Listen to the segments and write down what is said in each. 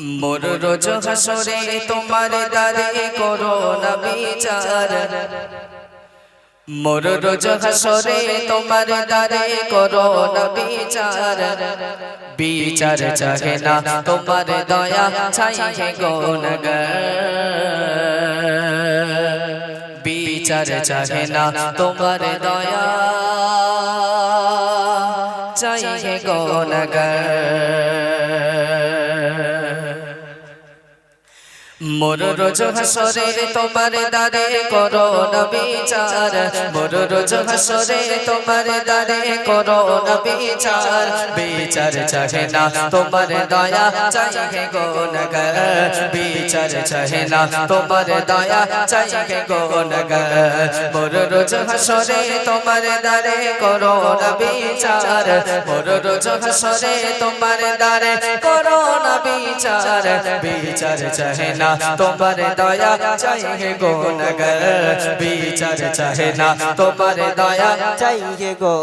মোর রোজ হাসরে তোমার দারে করো না বিচার। মোর রোজ হাসরে তোমার দারে করো বিচার। বিচার চাহে না তোমার দয়া চাইহে গৌনগর বিচার চাহে না তোমার দয়া চাইহে গৌনগর মোর রোজ হাসরে তোমার দারে করো না বিচার। মোর রোজ হাসরে তোমার দারে করো না বিচার। বিচার চাহে না তোমার দয়া, চাহে গো নগর। বিচার চাহে না তোমার দয়া, চাহে গো নগর। মোর রোজ হাসরে তোমার দারে করো না বিচার। মোর রোজ হাসরে তোমার দারে করো না বিচার। বিচার চাহে না তোমার দয়া চাহে গো বিচার চাহে না। তোমার দয়া চাইয়ে গো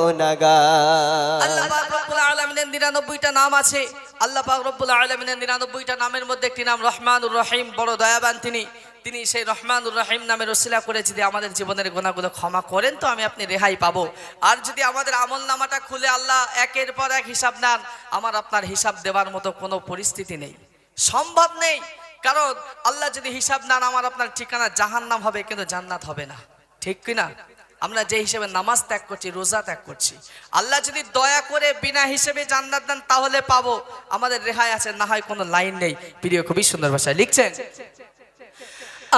আল্লাহ পাক রব্বুল আলামিনের 99টা নাম আছে। আল্লাহ পাক রব্বুল আলামিনের 99টা নামের মধ্যে একটি নাম রহমানুর রহিম, বড় দয়াবান তিনি। তিনি সেই রহমানুর রহিম নামের ওসিলা করে যদি আমাদের জীবনের গোনাগুলো ক্ষমা করেন তো আমি আপনি রেহাই পাবো। আর যদি আমাদের আমল নামাটা খুলে আল্লাহ একের পর এক হিসাব নেন, আমার আপনার হিসাব দেওয়ার মতো কোনো পরিস্থিতি নেই। সম্ভব নেই কারণ আল্লাহ যদি হিসাব নেন আমার আপনার ঠিকানা জাহান্নাম হবে কিন্তু জান্নাত হবে না। ঠিক কি না আমরা যে হিসেবে নামাজ ত্যাগ করছি রোজা ত্যাগ করছি। আল্লাহ যদি দয়া করে বিনা হিসেবে জান্নাত দেন তাহলে পাবো। আমাদের রেহাই আছে না হয় কোনো লাইন নেই। প্রিয় খুবই সুন্দর ভাষায় লিখছেন।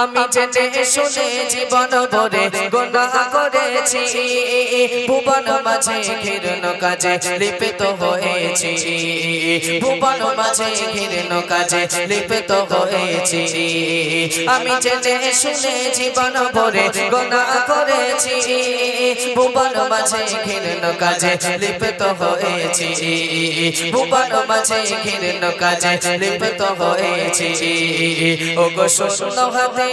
আমি জেনে শুনে জীবন ভরে গুনাহ করেছি। ভুবন মাঝে ঘিরন কাজে লিপিত হয়েছি। ভুবন মাঝে ঘিরন কাজে, লিপিত হয়েছি আমি জেনে শুনে জীবন ভরে গুনাহ করেছি ভুবন মাঝে ঘিরন কাজে, লিপিত হয়েছি ভুবন মাঝে ঘিরন কাজে, লিপিত হয়েছি ও গো শোষণ হাতে।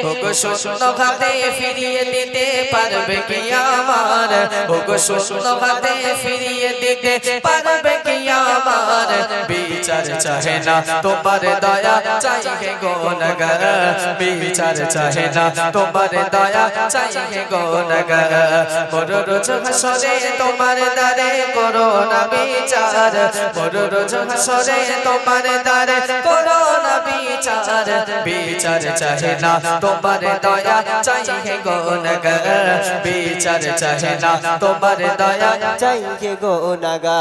ও গো শোষণ হাতে ফিরিয়ে দিতে পারবে কি আমার? ওগো শোষণ হাতে ফিরিয়ে দিতে পারবে আমার বিচার চাহে না, তোমার দয়া চাইহে গো নগর বিচার চাহে না, তোমার দয়া চাইহে গো নগর মোর রোজ হাসরে তোমার দারে করো না বিচার। মোর রোজ হাসরে তোমার দারে করো না বিচার। বিচার চাহে না, তোমার দয়া চাইহে গো নগর বিচার চাহে না, তোমার দয়া চাইয়ে গো নাগা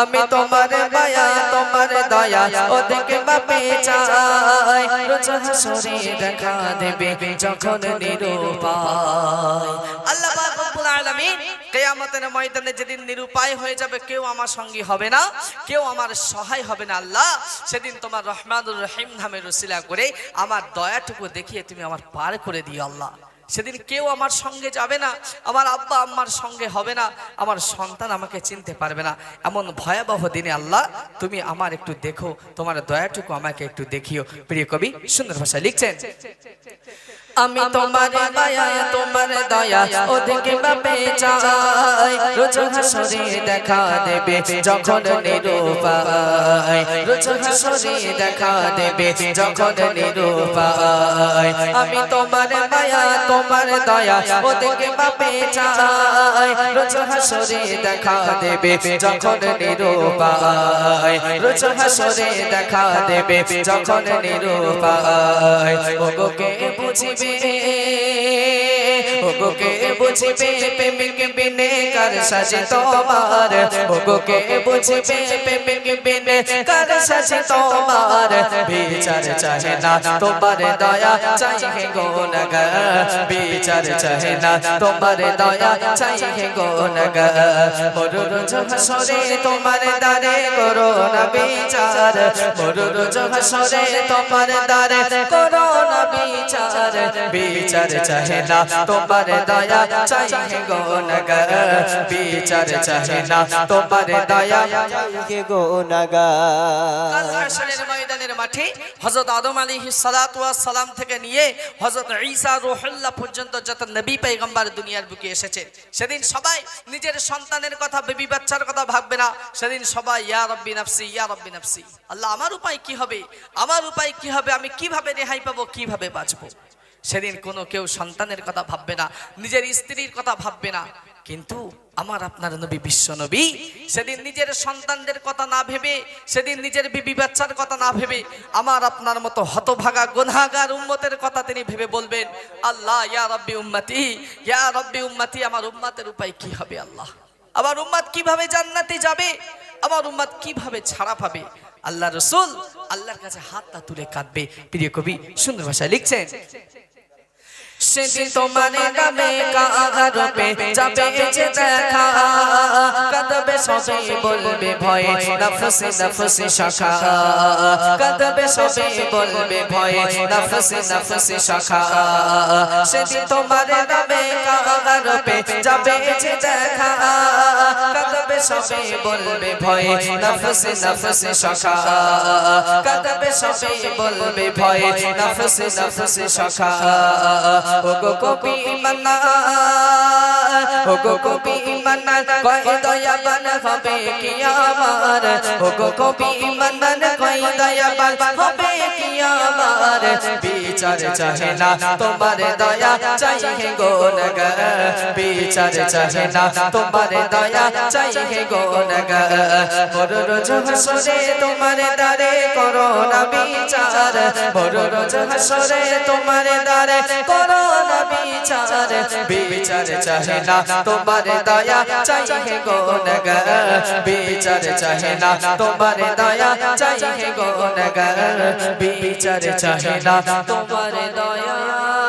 আমি তোমার মায়া তোমার দয়া ওদিকে বাপে চাই। রোজ হাসরে দেখা দেবে যখন নিরুপায়। আল্লাহ পাক রব্বুল আলামিন কিয়ামতের ময়দানে যেদিন নিরুপায় হয়ে যাবে কেউ আমার সঙ্গী হবে না কেউ আমার সহায় হবে না আল্লাহ। সেদিন তোমার রহমানুর রহিম নামের রসিলা করে আমার দয়াটুকু দেখিয়ে তুমি আমার পার করে দিও আল্লাহ। সেদিন কেউ আমার সঙ্গে যাবে না, আমার আব্বা আম্মার সঙ্গে হবে না, আমার সন্তান আমাকে চিনতে পারবে না। এমন ভয়াবহ দিনে আল্লাহ, তুমি আমার একটু দেখো, তোমার দয়াটুকু আমাকে একটু দেখিও। প্রিয় কবি সুন্দর ভাষায় লিখছেন আমি তোমার মায়া তোমার দয়া ওদিকে বাপে চাই। রোজ হাসরে দেখা দেবে যখন নিরূপায়। রোজ হাসরে দেখা দেবে যখন নিরূপায়। আমি তোমার মায়া তোমার দয়া ওদিকে বাপে চাই। রোজ হাসরে দেখা দেবে যখন নিরূপায়। রোজ হাসরে দেখা দেবে যখন নিরুপায়। ওগোকে বুঝিবে? ওগোকে বুঝিবে প্রেমিক বিনে কার সাজে তোমার ওগোকে বুঝিবে প্রেমিক বিনে কার সাজে তোমার বিচার চাহে না তোমার দয়া, চাহে গো নগর। বিচার চাহে না তোমার দয়া, চাহে গো নগর। মোর রোজ তোমার দারে করো না বিচার। মোর রোজ তোমার দারে করো বিচার বিচার চাহে না, তোমার দয়া চাই হে গোনাগার বিচার চাহে না, তোমার দয়া কাল হাশরের ময়দানের মাঠে হযরত আদম আলাইহিস ওয়াস সালাম থেকে নিয়ে হযরত ঈসা পর্যন্ত যত নবী পয়গম্বর দুনিয়ার বুকে এসেছে, সেদিন সবাই নিজের সন্তানের কথা, বেবি বাচ্চার কথা ভাববে না। সেদিন সবাই, ইয়া রব্বি নাফসি, ইয়া রব্বি নাফসি, আল্লাহ, আমার উপায় কি হবে? আমার উপায় কি হবে? আমি কীভাবে রেহাই পাবো? কীভাবে বাঁচবো। সেদিন কোনো কেউ সন্তানের কথা ভাববে না, নিজের স্ত্রীর কথা ভাববে না। কিন্তু আমার আপনার নবী, বিশ্ব নবী, সেদিন নিজের সন্তানদের কথা না ভেবে, সেদিন নিজের বিবি বাচ্চার কথা না ভেবে, আমার আপনার মতো হতভাগা গুনাহগার উম্মতের কথা তিনি ভেবে বলবেন, আল্লাহ, ইয়া রব্বি উম্মতি, ইয়া রব্বি উম্মতি, আমার উম্মতের উপায় কি হবে আল্লাহ? আমার উম্মত কীভাবে জান্নাতে যাবে? আমার উম্মত কীভাবে ছাড়া পাবে? আল্লাহ রসুল আল্লাহর কাছে হাতটা তুলে কাঁদবে। প্রিয় কবি সুন্দর ভাষায় লিখছেন সেদিন তোমার নামে কাহারূপে যাবে যে দেখা কাঁদবে সবে বলবে ভয়ে নফসে নফসে শাখা কাঁদবে সবে বলবে ভয়ে নফসে নফসে শাখা সেদিন তোমার নামে কাহারূপে যাবে যে দেখা কাঁদবে সবে বলবে ভয়ে নফসে নফসে শাখা কাঁদবে সবে বলবে ভয়ে নফসে নফসে শাখা ওগো কবি মান্না ওগো কবি মান্না কয় দয়াবান হবে কি আমার ওগো কবি মান্না কয় দয়াবান হবে কি আমার বিচার চাহে না তোমার দয়া চাহে গো বিচার চাহে না তোমার দয়া চাহে গো নগর রোজ হাসরে তোমার দারে করো না বিচার, বড় রোজ হাসরে তোমার দারে করো না বিচার। বিচার চাহে না তোমার দয়া, চাহে গো নগর বিচার চাহে না তোমার দয়া, চাহে গো নগর বিচার চাহে না তোমার দয়া।